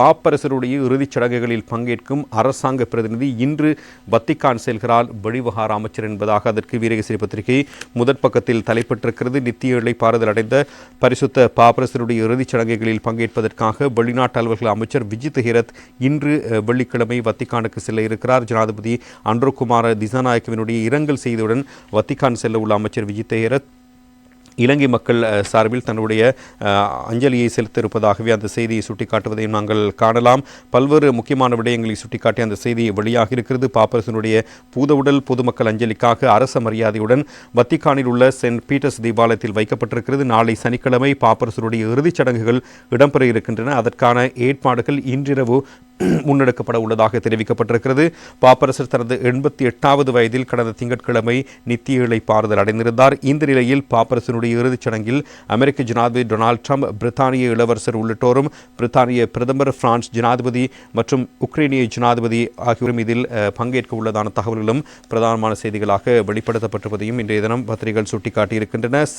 பாப்பரசருடைய இறுதிச் சடங்குகளில் பங்கேற்கும் அரசாங்க பிரதிநிதி இன்று வத்திக்கான் செல்கிறார். வெளிவகார அமைச்சர் என்பதாக அதற்கு வீரகசிரி பத்திரிகை முதற் பக்கத்தில் தலைப்பட்டிருக்கிறது. நித்திய இழைப்பாறுதல் அடைந்த பரிசுத்த பாப்பரசருடைய இறுதிச் சடங்குகளில் பங்கேற்பதற்காக வெளிநாட்டு அலுவல்கள் அமைச்சர் விஜித் ஹிரத் இன்று வெள்ளிக்கிழமை வத்திக்கானுக்கு செல்ல இருக்கிறார். ஜனாதிபதி அன்ரோகுமார திசாநாயக்கவினுடைய இரங்கல் செய்தியுடன் வத்திக்கான் செல்ல உள்ள அமைச்சர் விஜித் ஹிரத் இலங்கை மக்கள் சார்பில் தன்னுடைய அஞ்சலியை செலுத்த இருப்பதாகவே அந்த செய்தியை சுட்டிக்காட்டுவதையும் நாங்கள் காணலாம். பல்வேறு முக்கியமான விடயங்களை சுட்டிக்காட்டி அந்த செய்தி வெளியாக இருக்கிறது. பாப்பரசனுடைய பூதவுடல் பொதுமக்கள் அஞ்சலிக்காக அரச மரியாதையுடன் வத்திக்கானில் உள்ள சென்ட் பீட்டர்ஸ் தீபாலயத்தில் வைக்கப்பட்டிருக்கிறது. நாளை சனிக்கிழமை பாப்பரசனுடைய இறுதிச் சடங்குகள் இடம்பெற இருக்கின்றன. அதற்கான ஏற்பாடுகள் இன்றிரவு முன்னெடுக்கப்பட உள்ளதாக தெரிவிக்கப்பட்டிருக்கிறது. பாப்பரசர் தனது எண்பத்தி எட்டாவது வயதில் கடந்த திங்கட்கிழமை நித்திய இழைப்பாறுதல் அடைந்திருந்தார். இந்த நிலையில் பாப்பரசனுடைய இறுதிச் சடங்கில் அமெரிக்க ஜனாதிபதி டொனால்ட் ட்ரம்ப் பிரித்தானிய இளவரசர் உள்ளிட்டோரும் பிரித்தானிய பிரதமர் பிரான்ஸ் ஜனாதிபதி மற்றும் உக்ரைனிய ஜனாதிபதி ஆகியோரும் இதில் பங்கேற்க உள்ளதான தகவல்களும் பிரதானமான செய்திகளாக வெளிப்படுத்தப்பட்டிருப்பதையும் இன்றைய தினம் பத்திரிகைகள் சுட்டிக்காட்டியிருக்கின்றன.